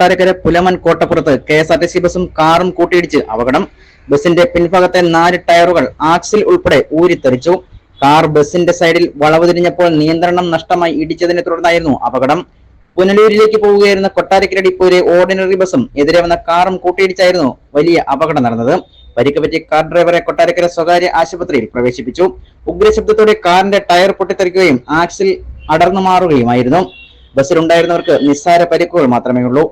Kottarakkara Pulamon കോട്ടപ്പുറത്ത് K S R T C ബസും കാറും കൂട്ടിയിടിച്ച് അപകടം. ബസിന്റെ പിൻഭാഗത്തെ നാല് ടയറുകൾ ആക്സിൽ ഉൾപ്പെടെ ഊരിത്തെറിച്ചു. കാർ ബസിന്റെ സൈഡിൽ വളവ് തിരിഞ്ഞപ്പോൾ നിയന്ത്രണം നഷ്ടമായി ഇടിച്ചതിനെ തുടർന്നായിരുന്നു അപകടം. പുനലൂരിലേക്ക് പോവുകയായിരുന്ന കൊട്ടാരക്കര ഡിപ്പോയിലെ ഓർഡിനറി ബസും എതിരെ വന്ന കാറും കൂട്ടിയിടിച്ചായിരുന്നു വലിയ അപകടം നടന്നത്. പരിക്ക് പറ്റിയ കാർ ഡ്രൈവറെ കൊട്ടാരക്കര സ്വകാര്യ ആശുപത്രിയിൽ പ്രവേശിപ്പിച്ചു. ഉഗ്രശബ്ദത്തോടെ കാറിന്റെ ടയർ പൊട്ടിത്തെറിക്കുകയും ആക്സിൽ അടർന്നു മാറുകയുമായിരുന്നു. ബസ്സിലുണ്ടായിരുന്നവർക്ക് നിസ്സാര പരിക്കുകൾ മാത്രമേ ഉള്ളൂ